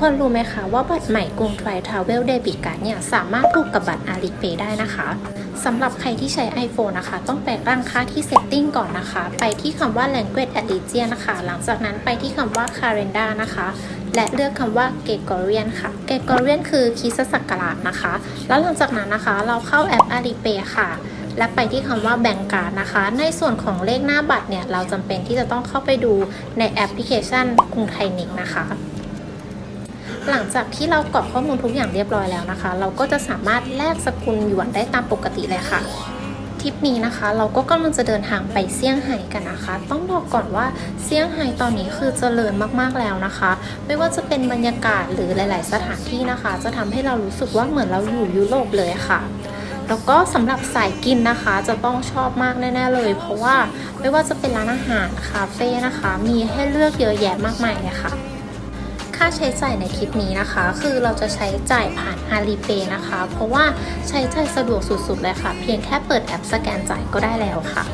คนรู้ไหมคะว่าบัตรใหม่กรุงไทยทราเวลเดบิตการ์ดเนี่ยสามารถผูกกับบัตรอาลีเปได้นะคะสำหรับใครที่ใช้ iPhone นะคะ ต้องไปตั้งค่าที่ Setting ก่อนนะคะ ไปที่คำว่า Language a l l e g i a n นะคะ หลังจากนั้นไปที่คำว่า Calendar นะคะ และเลือกคำว่า Gregorian ค่ะ Gregorian คือคริสตศักราชนะคะ แล้วหลังจากนั้นนะคะเราเข้าแอป Alipay ค่ะและไปที่คำว่าแบ่งการนะคะ ในส่วนของเลขหน้าบัตรเนี่ย เราจำเป็นที่จะต้องเข้าไปดูในแอปพลิเคชันกรุงไทยนิกนะคะ หลังจากที่เรากรอกข้อมูลทุกอย่างเรียบร้อยแล้วนะคะ เราก็จะสามารถแลกสกุลหยวนได้ตามปกติเลยค่ะทริปนี้นะคะ เราก็กำลังจะเดินทางไปเซี่ยงไฮ้กันนะคะ ต้องบอกก่อนว่าเซี่ยงไฮ้ตอนนี้คือเจริญมากๆแล้วนะคะ ไม่ว่าจะเป็นบรรยากาศหรือหลาย ๆ สถานที่นะคะ จะทำให้เรารู้สึกว่าเหมือนเราอยู่ยุโรปเลยค่ะแล้วก็สำหรับสายกินนะคะจะต้องชอบมากแน่ๆเลย เพราะว่าไม่ว่าจะเป็นร้านอาหารคาเฟ่นะคะ มีให้เลือกเยอะแยะมากมายเลยค่ะ ค่าใช้จ่ายในทริปนี้นะคะ คือเราจะใช้จ่ายผ่าน Alipay นะคะ เพราะว่าใช้จ่ายสะดวกสุดๆเลยค่ะ เพียงแค่เปิดแอปสแกนจ่ายก็ได้แล้วค่ะ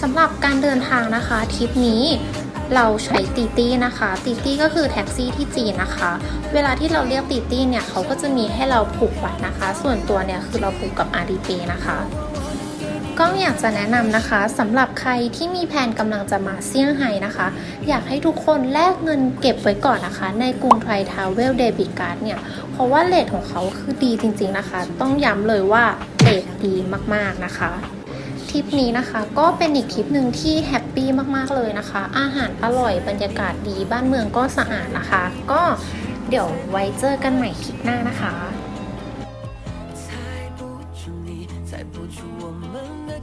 สำหรับการเดินทางนะคะทริปนี้เราใช้ตีตี้นะคะ ตีตี้ก็คือแท็กซี่ที่จีนนะคะ เวลาที่เราเรียกตีตี้เนี่ยเขาก็จะมีให้เราผูกบัตรนะคะ ส่วนตัวเนี่ยคือเราผูกกับ Alipay นะคะ ก็อยากจะแนะนำนะคะสำหรับใครที่มีแผนกำลังจะมาเซี่ยงไฮ้นะคะ อยากให้ทุกคนแลกเงินเก็บไว้ก่อนนะคะ ในกรุงไทยทาวเวลเดบิตการ์ดเนี่ย เพราะว่าเลทของเขาคือดีจริง ๆนะคะ ต้องย้ำเลยว่าเลทดีมากๆนะคะทริปนี้นะคะก็เป็นอีกทริปหนึ่งที่แฮปปี้มากๆเลยนะคะ อาหารอร่อยบรรยากาศดีบ้านเมืองก็สะอาดนะคะ ก็เดี๋ยวไว้เจอกันใหม่คลิปหน้านะคะ 写不出我们的